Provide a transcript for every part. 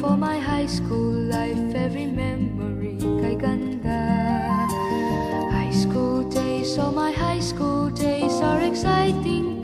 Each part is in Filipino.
for my high school life, every memory kay ganda. High school days, oh my high school days are exciting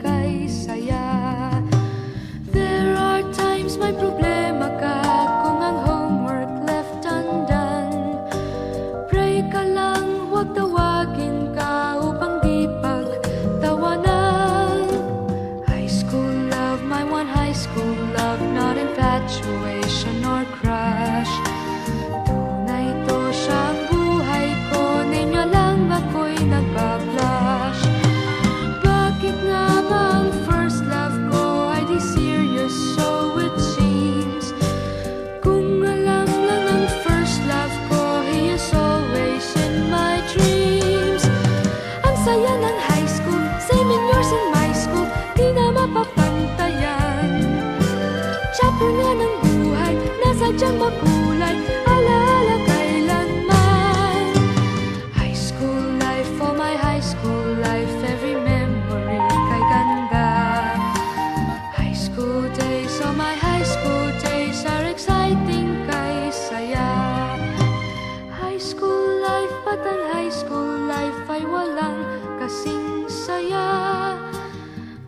High school life, at ang high school life ay walang kasing saya.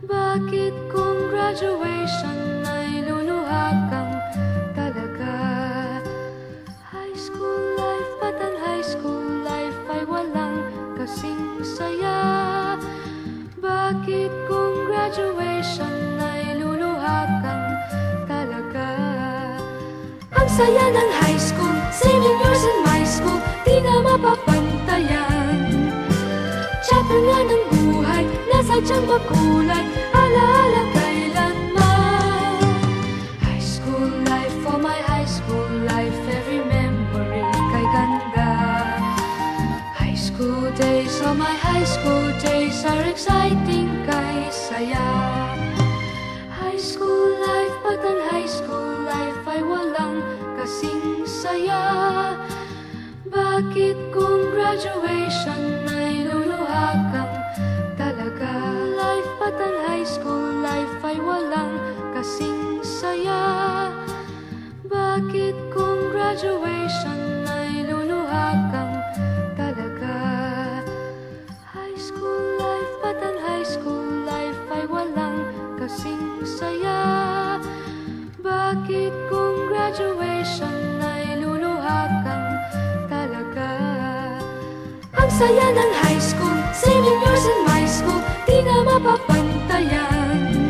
Bakit kung graduation ay luluha kang talaga? High school life, at ang high school life ay walang kasing saya. Bakit kung graduation ay luluha kang talaga? Ang saya ng high school, mapapantayan. Chapter nga ng buhay, nasadyang makulay, alaala kailanman. High school life, for my high school life, every memory kay ganda. High school days, oh my high school days are exciting kay saya. High school life, school life, at ang high school life ay walang kasing saya. Bakit kung graduation ay luluha kang talaga? Ang saya ng high school, same in yours in my school, di na mapapantayan.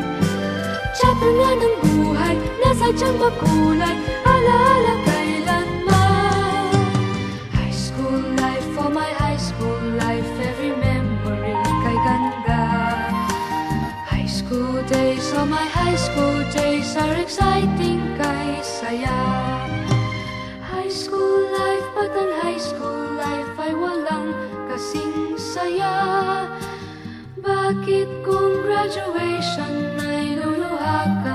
Chapter nga ng buhay, nasadyang makulay, So my high school days are exciting kay saya. High school life, but ang high school life ay walang kasing saya. Bakit kung graduation ay luluha ka?